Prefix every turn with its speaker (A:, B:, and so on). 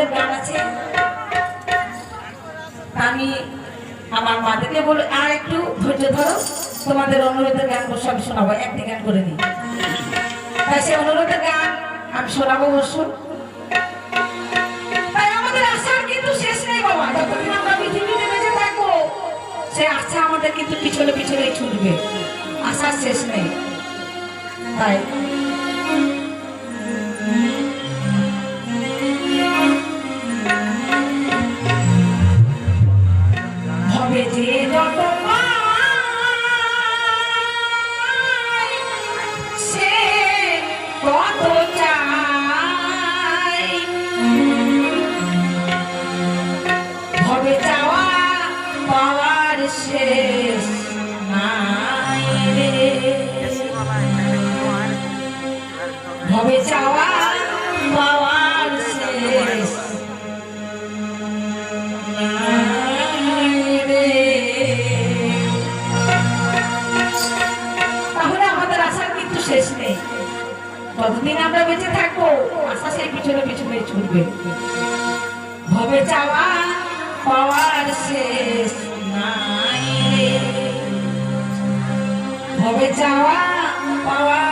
A: অনুরোধের গান আছে? আমি আমার মাদেরকে বলে, আর একটু ধৈর্য ধরো। তোমাদের অনুরোধের গান সব শোনাবো। একটি গান করে দিই। তাই সে অনুরোধের গান আমি শোনাবো অবশ্য তাই আমাদের কিন্তু শেষ নেই বাবা। সে আশা আমাদের কিন্তু পিছনে পিছনে ছুটবে। আশার শেষ নেই। তাই শেষ নাই হবে চাওয়া। তাহলে আমাদের কিন্তু শেষ নেই। বেঁচে আশা সেই পিছনে পিছনে হবে চাওয়া, পাওয়ার শেষ নাই হবে চাওয়া পাওয়ার